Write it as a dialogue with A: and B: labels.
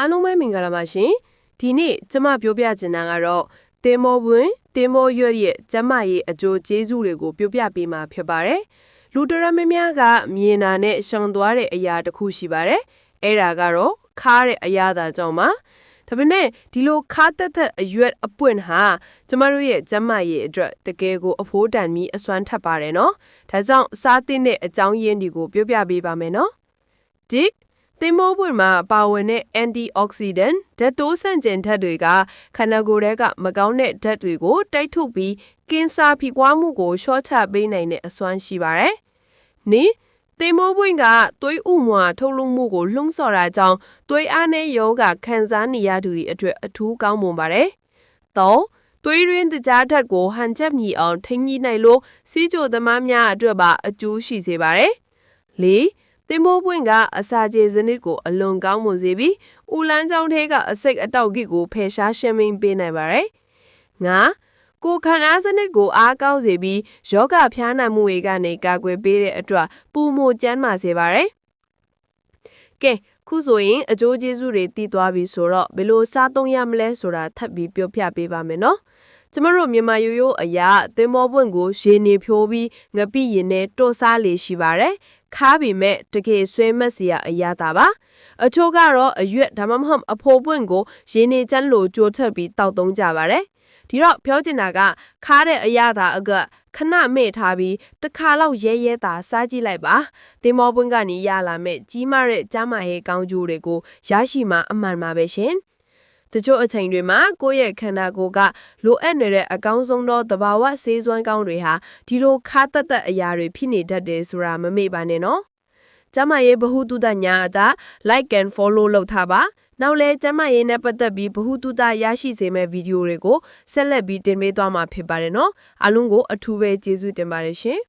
A: အားလုံးပဲမင်္ဂလာပါရှင်ဒီနေ့ကျမပြောပြချင်တာကတော့တင်မောပွင့်တင်မောရွက်ရဲ့ကျမရဲ့အကျိုးကျေးဇူးတွေကိုပြောပြပေးမှာဖြစ်ပါတယ်လူတရမများကမြင်တာနဲ့ရှောင်သွားတဲ့အရာတစ်ခုရှိပါတယ်အဲ့ဒါကတော့ခါတဲ့အရာသာကြောင့်ပါဒါပေမဲ့ဒီလိုခါတက်သက်အရွက်အပွင့်ဟာကျမတို့ရဲ့ကျမရဲ့အတွက်တကယ်ကိုအဖိုးတန်ပြီးအစွမ်းထပ်ပါတယ်နော်ဒါကြောင့်စားသင့်တဲ့အကြောင်းရင်းတွေကိုပြောပြပေးပါမယ်နော်ဒီ သင်္ဘောပွင့်မှာပါဝင်တဲ့ antioxidant ဓာတ်တိုးဆန့်ကျင်ဓာတ်တွေကခန္ဓာကိုယ်ထဲကမကောင်းတဲ့ဓာတ်တွေကိုတိုက်ထုတ်ပြီးကင်ဆာဖိကွာမှုကိုလျှော့ချပေးနိုင်တဲ့အစွမ်းရှိပါတယ်။နိသင်္ဘောပွင့်ကသွေးဥမွာထုတ်လုပ်မှုကိုလှုံ့ဆော်တာကြောင့်သွေးအားနည်းယောဂခံစားနေရသူတွေအတွက်အထူးကောင်းမွန်ပါတယ်။၃သွေးရင်းတကြားဓာတ်ကိုဟန်ချက်မြည်အောင်ထိန်းကြီးနိုင်လို့စီးကြိုသမားများအတွက်ပါအကျိုးရှိစေပါတယ်။၄ သင်္ဘောပွင့်ကအစာကျေစနစ်ကိုအလွန်ကောင်းမွန်စေပြီးဦးလန်းချောင်းထဲကအစိတ်အတောက်ကိကိုဖယ်ရှားရှင်းမင်းပေးနိုင်ပါတယ်။ငါကိုယ်ခန္ဓာစနစ်ကိုအားကောင်းစေပြီးယောဂဖျားနာမှုတွေကနေကာကွယ်ပေးတဲ့အတွက်ပူမိုကျန်းမာစေပါတယ်။ကဲခုဆိုရင်အကျိုးကျေးဇူးတွေတည်သွားပြီဆိုတော့ဘယ်လိုစားသုံးရမလဲဆိုတာထပ်ပြီးပြောပြပေးပါမယ်နော်။ကျမတို့မြန်မာရိုးရိုးအရာသင်္ဘောပွင့်ကိုရေနေဖြိုးပြီးငပိရင်နဲ့တိုးစားလေရှိပါတယ် ခါပေမဲ့တကယ်ဆွဲမက်စရာအရာတာပါအချို့ကတော့အရွက်ဒါမှမဟုတ်အဖိုးပွင့်ကိုရင်းနေချမ်းလို့ကြိုးထပ်ပြီးတောက်သုံးကြပါတယ်ဒီတော့ပြောချင်တာကခါတဲ့အရာတာအကခဏမေ့ထားပြီးတစ်ခါလောက်ရဲရဲတာစားကြည့်လိုက်ပါတင်မောပွင့်ကနေရလာမဲ့ကြီးမားတဲ့ကျမ်းမာရေးကောင်းကျိုးတွေကိုရရှိမှအမှန်ပါပဲရှင် တချို့အချိန်တွေမှာကိုယ့်ရဲ့ခန္ဓာကိုယ်ကလိုအပ်နေတဲ့အကောင်းဆုံးသောသဘာဝဆေးစွမ်းကောင်းတွေဟာဒီလိုခါတက်တက်အရာတွေဖြစ်နေတတ်တယ်ဆိုတာမမေ့ပါနဲ့နော်။ကျမရဲ့ဘ ഹു တုဒညာအတာ like and follow လုပ်ထားပါ။နောက်လဲကျမရဲ့နဲ့ပတ်သက်ပြီးဘ ഹു တုဒရရှိစေမယ့်ဗီဒီယိုတွေကိုဆက်လက်ပြီးတင်ပေးသွားမှာဖြစ်ပါတယ်နော်။အားလုံးကိုအထူးပဲကျေးဇူးတင်ပါတယ်ရှင်။